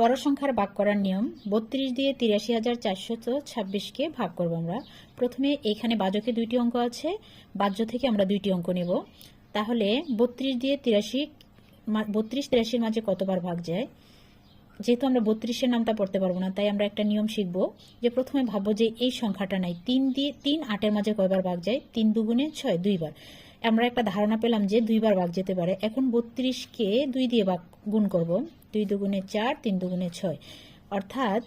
বড় সংখ্যার ভাগ করার নিয়ম বত্রিশ দিয়ে তিরাশি হাজার চারশত ছাব্বিশকে ভাগ করব আমরা। প্রথমে এখানে বাজকে দুইটি অঙ্ক আছে, বাহ্য থেকে আমরা দুইটি অঙ্ক নেব। তাহলে বত্রিশ দিয়ে তিরাশি বত্রিশ তিরাশির মাঝে কতবার ভাগ যায়? যেহেতু আমরা বত্রিশের নামটা পড়তে পারব না, তাই আমরা একটা নিয়ম শিখব যে প্রথমে ভাববো যে এই সংখ্যাটা নাই, তিন দিয়ে, তিন আটের মাঝে কয়বার ভাগ যায়? তিন দুগুণে ছয়, দুইবার। আমরা একটা ধারণা পেলাম যে দুইবার ভাগ যেতে পারে। এখন বত্রিশকে দুই দিয়ে ভাগ গুণ করব। দুই দুগুণে চার, তিন দুগুণে ছয়। অর্থাৎ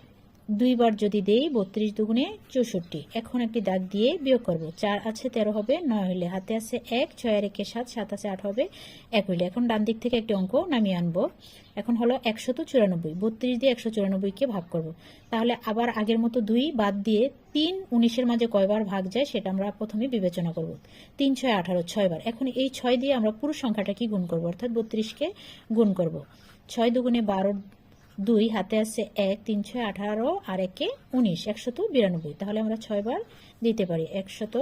দুইবার যদি দেই, বত্রিশ দুগুণে চৌষট্টি। এখন একটি দাগ দিয়ে বিয়োগ করব। চার আছে, তেরো হবে, নয় হইলে হাতে আছে এক, ছয় আর একে সাত সাত আছে, আট হবে, এক হইলে। এখন ডান দিক থেকে একটি অঙ্ক নামিয়ে আনব। এখন হলো একশত চুরানব্বই। বত্রিশ দিয়ে একশো চুরানব্বইকে ভাগ করব। তাহলে আবার আগের মতো দুই বাদ দিয়ে তিন উনিশের মাঝে কয়বার ভাগ যায় সেটা আমরা প্রথমে বিবেচনা করব। তিন, ছয়, আঠারো, ছয়বার। এখন এই ছয় দিয়ে আমরা পুরো সংখ্যাটা কি গুণ করব, অর্থাৎ বত্রিশকে গুণ করব। ছয় দুগুণে বারো দুই, হাতে আছে এক, তিন, ছয়, আঠারো, আর একে উনিশ, একশত বিরানব্বই। তাহলে আমরা ছয়বার দিতে পারি, একশত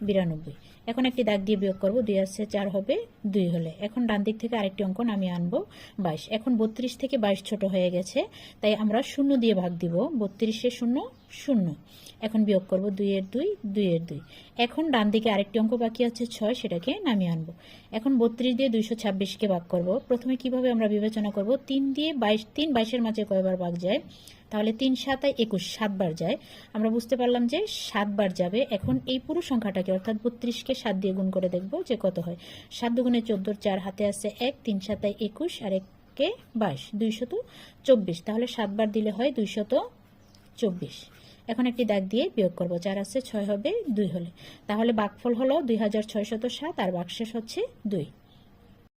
বিরানব্বই। এখন একটি দাগ দিয়ে বিয়োগ করব, দুই আছে চার হবে দুই হলে। এখন ডান দিক থেকে আরেকটি অঙ্ক নামিয়ে আনব, বাইশ। এখন বত্রিশ থেকে বাইশ ছোট হয়ে গেছে, তাই আমরা শূন্য দিয়ে ভাগ দিব। বত্রিশে শূন্য শূন্য। এখন বিয়োগ করব দুইয়ের দুই দুইয়ের দুই। এখন ডান দিকে আরেকটি অঙ্ক বাকি আছে, ছয়, সেটাকে নামিয়ে আনব। এখন বত্রিশ দিয়ে দুইশো ছাব্বিশকে ভাগ করব। প্রথমে কীভাবে আমরা বিবেচনা করব? তিন দিয়ে বাইশ, তিন বাইশের মাঝে কয়বার ভাগ যায়? তাহলে তিন সাতায় একুশ, সাতবার যায়। আমরা বুঝতে পারলাম যে সাতবার যাবে। এখন এই পুরো সংখ্যাটাকে, অর্থাৎ বত্রিশকে সাত দিয়ে গুণ করে দেখব যে কত হয়। সাত দুগুণে চোদ্দোর চার হাতে আছে এক, তিন সাতায় একুশ, আর একে বাইশ, দুইশত চব্বিশ। তাহলে সাতবার দিলে হয় দুইশত চব্বিশ। এখন একটি দাগ দিয়ে বিয়োগ করব। চার আছে, ছয় হবে, দুই হলে। তাহলে বাকফল হলো দুই হাজার ছয় ছয়শত সাত আর বাকশেষ হচ্ছে দুই।